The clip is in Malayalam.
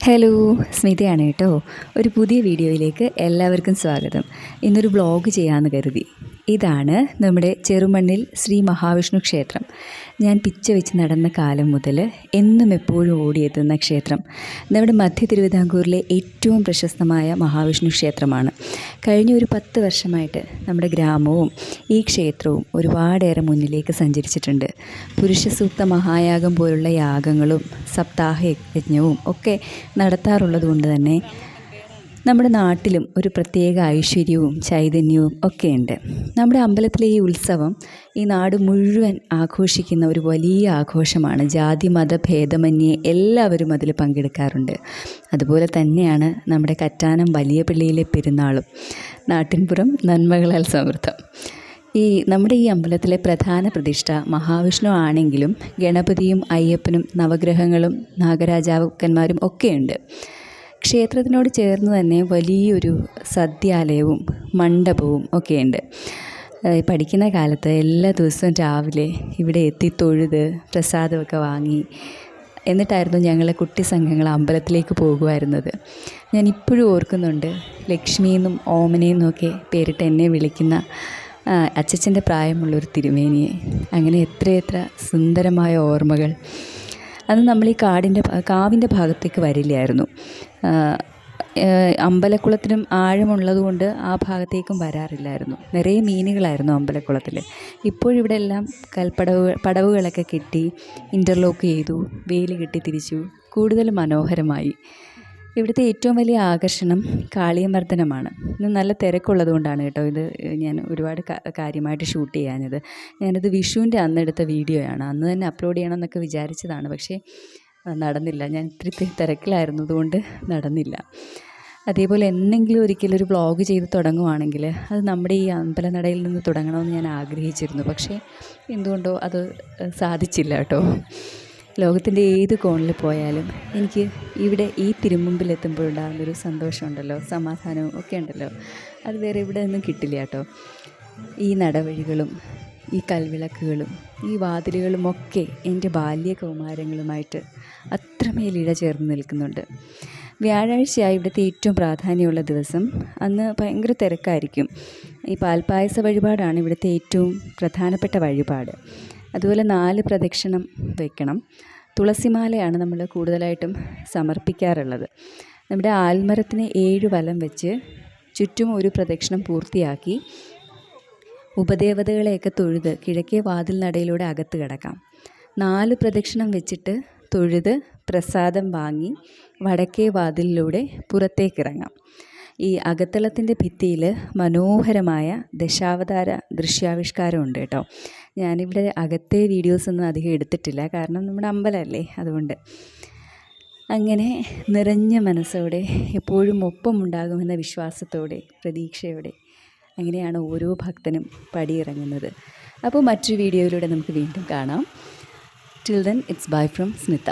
ഹലോ സ്മിതയാണ് കേട്ടോ. ഒരു പുതിയ വീഡിയോയിലേക്ക് എല്ലാവർക്കും സ്വാഗതം. ഇന്നൊരു ബ്ലോഗ് ചെയ്യാമെന്ന് കരുതി. ഇതാണ് നമ്മുടെ ചെറുമണ്ണിൽ ശ്രീ മഹാവിഷ്ണു ക്ഷേത്രം. ഞാൻ പിച്ച വെച്ച് നടന്ന കാലം മുതൽ എന്നും എപ്പോഴും ഓടിയെത്തുന്ന ക്ഷേത്രം. നമ്മുടെ മധ്യ തിരുവിതാംകൂറിലെ ഏറ്റവും പ്രശസ്തമായ മഹാവിഷ്ണു ക്ഷേത്രമാണ്. കഴിഞ്ഞ ഒരു പത്ത് വർഷമായിട്ട് നമ്മുടെ ഗ്രാമവും ഈ ക്ഷേത്രവും ഒരുപാടേറെ മുന്നിലേക്ക് സഞ്ചരിച്ചിട്ടുണ്ട്. പുരുഷസൂക്ത മഹായാഗം പോലുള്ള യാഗങ്ങളും സപ്താഹ യജ്ഞവും ഒക്കെ നടത്താറുള്ളത് കൊണ്ട് തന്നെ നമ്മുടെ നാട്ടിലും ഒരു പ്രത്യേക ഐശ്വര്യവും ചൈതന്യവും ഒക്കെയുണ്ട് നമ്മുടെ അമ്പലത്തിലെ ഈ ഉത്സവം ഈ നാട് മുഴുവൻ ആഘോഷിക്കുന്ന ഒരു വലിയ ആഘോഷമാണ്. ജാതി മത ഭേദമന്യേ എല്ലാവരും അതിൽ പങ്കെടുക്കാറുണ്ട്. അതുപോലെ തന്നെയാണ് നമ്മുടെ കറ്റാനം വലിയ പള്ളിയിലെ പെരുന്നാളും. നാട്ടിൻപുറം നന്മകളാൽ സമൃദ്ധം. ഈ നമ്മുടെ ഈ അമ്പലത്തിലെ പ്രധാന പ്രതിഷ്ഠ മഹാവിഷ്ണു ആണെങ്കിലും ഗണപതിയും അയ്യപ്പനും നവഗ്രഹങ്ങളും നാഗരാജാക്കന്മാരും ഒക്കെയുണ്ട്. ക്ഷേത്രത്തിനോട് ചേർന്ന് തന്നെ വലിയൊരു സദ്യാലയവും മണ്ഡപവും ഒക്കെയുണ്ട്. പഠിക്കുന്ന കാലത്ത് എല്ലാ ദിവസവും രാവിലെ ഇവിടെ എത്തി തൊഴുത് പ്രസാദമൊക്കെ വാങ്ങി എന്നിട്ടായിരുന്നു ഞങ്ങളെ കുട്ടി സംഘങ്ങൾ അമ്പലത്തിലേക്ക് പോകുമായിരുന്നത് ഞാൻ ഇപ്പോഴും ഓർക്കുന്നുണ്ട് ലക്ഷ്മിയെന്നും ഓമനയെന്നും ഒക്കെ പേരിട്ട് എന്നെ വിളിക്കുന്ന അച്ചച്ചന്റെ പ്രായമുള്ളൊരു തിരുമേനിയെ. അങ്ങനെ എത്രയെത്ര സുന്ദരമായ ഓർമ്മകൾ. അന്ന് നമ്മൾ ഈ കാടിന്റെ കാവിന്റെ ഭാഗത്തേക്ക് വരില്ലായിരുന്നു. അമ്പലക്കുളത്തിനും ആഴമുള്ളതുകൊണ്ട് ആ ഭാഗത്തേക്കും വരാറില്ലായിരുന്നു. നിറയെ മീനുകളായിരുന്നു അമ്പലക്കുളത്തിൽ. ഇപ്പോഴിവിടെ എല്ലാം കൽപ്പടവ് പടവുകളൊക്കെ കെട്ടി ഇന്റർലോക്ക് ചെയ്തു വേലി കെട്ടി തിരിച്ചു. കൂടുതൽ മനോഹരമായി. ഇവിടുത്തെ ഏറ്റവും വലിയ ആകർഷണം കാളിയമർദ്ദനമാണ്. ഇന്ന് നല്ല തിരക്കുള്ളതുകൊണ്ടാണ് കേട്ടോ ഇത് ഞാൻ ഒരുപാട് കാര്യമായിട്ട് ഷൂട്ട് ചെയ്യാഞ്ഞത്. ഞാനത് വിഷുവിന്റെ അന്ന് എടുത്ത വീഡിയോയാണ്. അന്ന് തന്നെ അപ്ലോഡ് ചെയ്യണമെന്നൊക്കെ വിചാരിച്ചതാണ് പക്ഷേ നടന്നില്ല. ഞാൻ ഇത്തിരി തിരക്കിലായിരുന്നതുകൊണ്ട് നടന്നില്ല. അതേപോലെ എന്നെങ്കിലും ഒരിക്കലും ഒരു വ്ളോഗ് ചെയ്ത് തുടങ്ങുവാണെങ്കിൽ അത് നമ്മുടെ ഈ അമ്പലനടയിൽ നിന്ന് തുടങ്ങണമെന്ന് ഞാൻ ആഗ്രഹിച്ചിരുന്നു. പക്ഷേ എന്തുകൊണ്ടോ അത് സാധിച്ചില്ല കേട്ടോ. ലോകത്തിന്റെ ഏത് കോണിൽ പോയാലും എനിക്ക് ഇവിടെ ഈ തിരുമുമ്പിൽ എത്തുമ്പോഴുണ്ടാകുന്നൊരു സന്തോഷമുണ്ടല്ലോ സമാധാനവും ഒക്കെ ഉണ്ടല്ലോ. അത് വേറെ ഇവിടെ നിന്നും കിട്ടില്ല കേട്ടോ. ഈ നടവഴികളും ഈ കൽവിളക്കുകളും ഈ വാതിലുകളുമൊക്കെ എന്റെ ബാല്യകൗമാരങ്ങളുമായിട്ട് അത്രമേൽ ഇഴ ചേർന്ന് നിൽക്കുന്നുണ്ട്. വ്യാഴാഴ്ചയായി ഇവിടുത്തെ ഏറ്റവും പ്രാധാന്യമുള്ള ദിവസം. അന്ന് ഭയങ്കര തിരക്കായിരിക്കും. ഈ പാൽപ്പായസ വഴിപാടാണ് ഇവിടുത്തെ ഏറ്റവും പ്രധാനപ്പെട്ട വഴിപാട്. അതുപോലെ നാല് പ്രദക്ഷിണം വയ്ക്കണം തുളസിമാലയാണ് നമ്മൾ കൂടുതലായിട്ടും സമർപ്പിക്കാറുള്ളത്. നമ്മുടെ ആൽമരത്തിന് ഏഴ് വലം വെച്ച് ചുറ്റും ഒരു പ്രദക്ഷിണം പൂർത്തിയാക്കി ഉപദേവതകളെയൊക്കെ തൊഴുത് കിഴക്കേ വാതിൽ നടയിലൂടെ അകത്ത് കിടക്കാം. നാല് പ്രദക്ഷിണം വെച്ചിട്ട് തൊഴുത് പ്രസാദം വാങ്ങി വടക്കേ വാതിലിലൂടെ പുറത്തേക്കിറങ്ങാം ഈ അകത്തളത്തിന്റെ ഭിത്തിയിൽ മനോഹരമായ ദശാവതാര ദൃശ്യാവിഷ്കാരമുണ്ട് കേട്ടോ. ഞാനിവിടെ അകത്തെ വീഡിയോസൊന്നും അധികം എടുത്തിട്ടില്ല. കാരണം നമ്മുടെ അമ്പലമല്ലേ അതുകൊണ്ട്. അങ്ങനെ നിറഞ്ഞ മനസ്സോടെ എപ്പോഴും ഒപ്പമുണ്ടാകുമെന്ന വിശ്വാസത്തോടെ പ്രതീക്ഷയോടെ അങ്ങനെയാണ് ഓരോ ഭക്തനും പടിയിറങ്ങുന്നത്. അപ്പോൾ മറ്റൊരു വീഡിയോയിലൂടെ നമുക്ക് വീണ്ടും കാണാം. Till then it's bye from Smitha